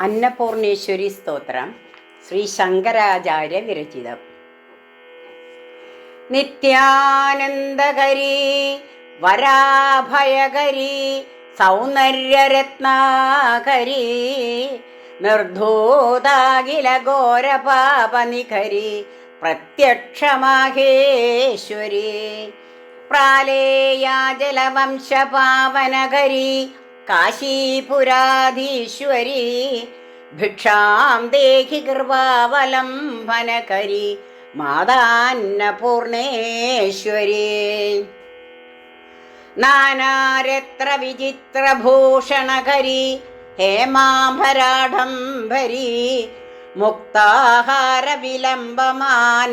അന്നപൂർണേശ്വരി സ്തോത്രം ശ്രീ ശങ്കരാചാര്യ വിരചിതം. നിത്യാനന്ദകരി വരാഭയകരി സൗന്ദര്യരത്നാകരി നിർധൂതാകില ഘോരപാപനിഖരി പ്രത്യക്ഷമാഹേശ്വരി പ്രാലേയാജലവംശപാവനകരി കാശീപുരാധീശ്വരി ഭിക്ഷാം ദേഹി കൃപാവലംബനകരി മാതാന്നപൂർണേശ്വരി. നാനാരത്ര വിചിത്രഭൂഷണകരി ഹേമാഭരാഢംഭരി മുക്താഹാര വിലംബമാന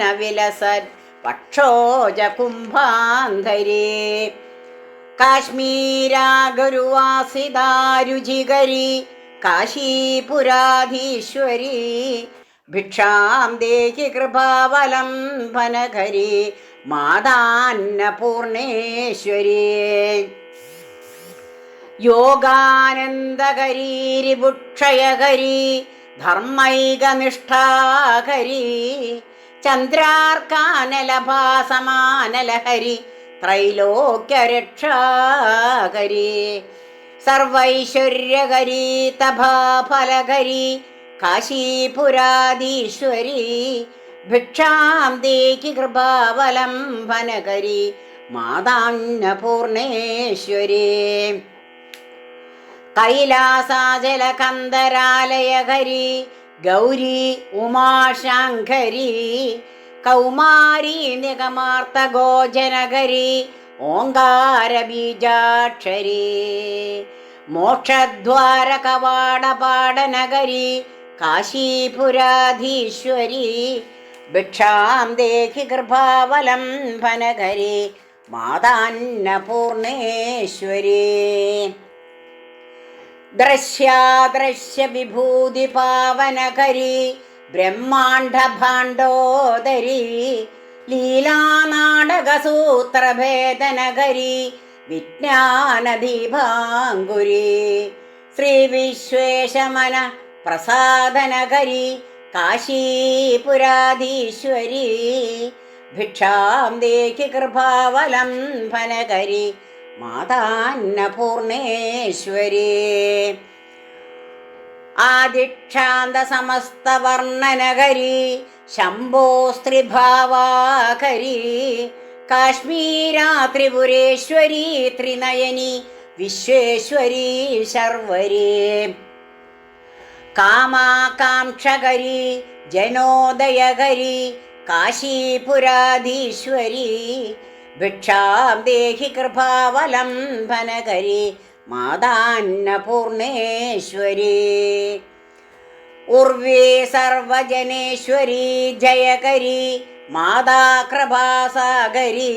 കുംഭാന്തരി കാശ്മീരാഗുരുവാസിതാരുചികരി കാശീപുരാധീശ്വരി ഭിക്ഷാം ദേഹി കൃപാവലം കൃപാവലംബനകരി മാതാന്നപൂർണേശ്വരി. യോഗാനന്ദകരീരിഭുക്ഷയകരി ധർമ്മൈകനിഷ്ഠാകരി ചന്ദ്രാർക്കാനലഭാസമാനലഹരി ത്രൈലോക്യരക്ഷാകരി സർവൈശ്വര്യകരി തഭാഫലകരി കാശീപുരാധീശ്വരി ഭിക്ഷാം ദേഹി കൃപാവലംബനകരി മാതാന്നപൂർണേശ്വരി. കൈലാസാചലകന്ദരാലയകരി ഗൗരി ഉമാശങ്കരി കൗമാരി നിഗമാർത്തഗോജനകരി ഓങ്കാരബീജാക്ഷരി. മോക്ഷദ്വാരകവാടപാടനഗരി കാശീപുരാധീശ്വരി. ഭിക്ഷാം ദേഹി കൃപാവലംബനകരി മാതാന്നപൂർണേശ്വരി. ദൃശ്യാദൃശ്യ വിഭൂതി പാവനകരി ബ്രഹ്മാണ്ഡ ഭാണ്ഡോദരി ലീലാനാടകസൂത്രഭേദനകരി വിജ്ഞാനദീപാങ്കുരി ശ്രീ വിശ്വേശമന പ്രസാദനകരി കാശീപുരാധീശ്വരി ഭിക്ഷാം ദേഹി കൃപാവലംബനകരി മാതാന്നപൂർണേശ്വരി. ആദിക്ഷാന്ത സമസ്തവർണനകരി ശംഭോ സ്ത്രീഭാവാകരി കാശ്മീരാ ത്രിപുരേശ്വരി ത്രിനയനി വിശ്വേശ്വരി ശർവരി. കാമാകാംക്ഷകരി ജനോദയകരി കാശീപുരാധീശ്വരി ഭിക്ഷാം ദേഹി കൃപാവലംബനകരി മാതാന്നപൂർണേശ്വരി. ഉർവേ സർവജനേശ്വരി ജയകരി മാതാ കൃപാസാഗരി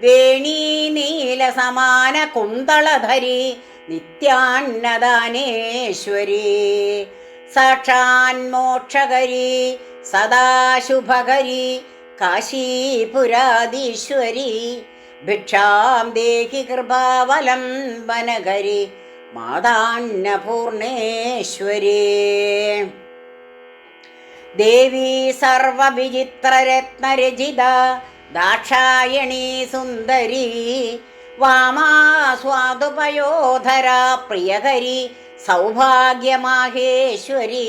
വേണീ നീലസമാന കുന്തളധരി നിത്യാന്നദാനേശ്വരി. സാക്ഷാന്മോക്ഷകരി സദാശുഭകരി കാശീപുരാധീശ്വരി ഭിക്ഷാം ദേഹി കൃപാവലംബനകരി മാതാന്നപൂർണേശ്വരി. ദേവി സർവവിചിത്രരത്നരചിത ദാക്ഷായണീ സുന്ദരി വാമാസ്വാദുപയോധര പ്രിയകരി സൗഭാഗ്യമാഹേശ്വരി.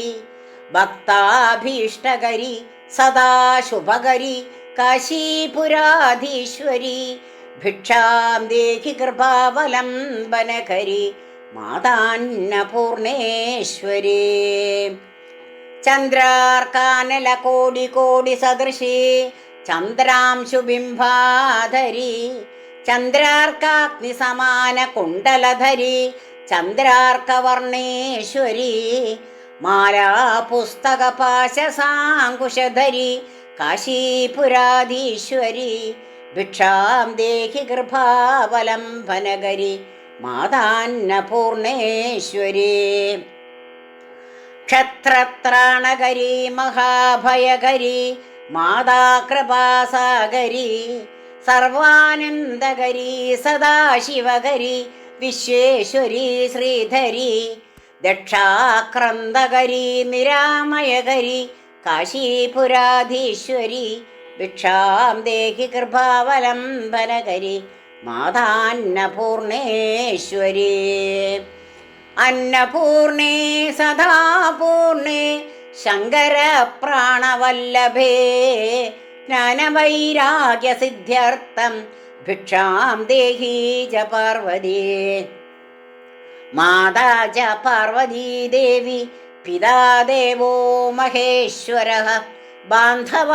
ഭക്താഭീഷ്ടകരി സദാശുഭകരി കാശീപുരാധീശ്വരി. ഭിക്ഷാം ദേഹി കൃപാവലംബനകരി മാതാന്നപൂർണേശ്വരി. ചന്ദ്രാർക്കാനല കോടി കോടി സദൃശി ചന്ദ്രാംശുബിംബാധരി ചന്ദ്രാർക്കാഗ്നി സമാന കുണ്ടലധരി ചന്ദ്രാർക്കവർണേശ്വരി മാലാ പുസ്തക പാശസാങ്കുശധരി കാശീപുരാധീശ്വരി ഭിക്ഷാം ദേഹി കൃപാവലംബനകരി മാതാന്നപൂർണേശ്വരി. ക്ഷത്രത്രാണകരി മഹാഭയകരി മാതാ കൃപാസാഗരി സർവാനന്ദകരി സദാശിവകരി വിശ്വേശ്വരി ശ്രീധരി ദക്ഷാക്രന്ദകരി നിരാമയകരി കാശീപുരാധീശ്വരി ഭിക്ഷാം ദേഹി കൃപാവലംബനകരി മാതാന്നപൂർണേശ്വരി. അന്നപൂർണേ സദാപൂർണേ ശങ്കര പ്രാണവല്ലഭേ ജ്ഞാനവൈരാഗ്യസിദ്ധ്യർത്ഥം ഭിക്ഷാം ദേഹി ച പാർവതി മാതാ ച പാർവതീ ദേവി പിതാ ദേവോ മഹേശ്വര. ബാന്ധവ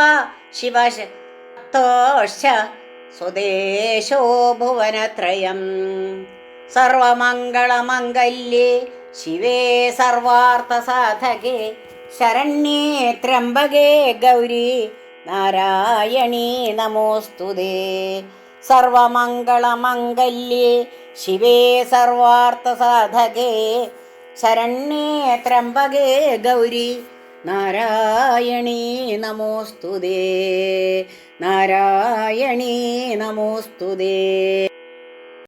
ശിവശക്തോശ്ച സ്വദേശോ ഭുവനത്രയം. സർവമംഗളമംഗല്യേ ശിവേ സർവാർത്ഥസാധകേ ശരണ്യേ ത്രംബകേ ഗൗരി നാരായണീ നമോസ്തുതേ സർവമംഗളമംഗല്യേ ശിവേ സർവാർത്ഥസാധകേ ശരണ്യേ ത്രംബകേ ഗൗരി നാരായണീ നമോസ്തുതേ. നാരായണീ നമോസ്തുതേ.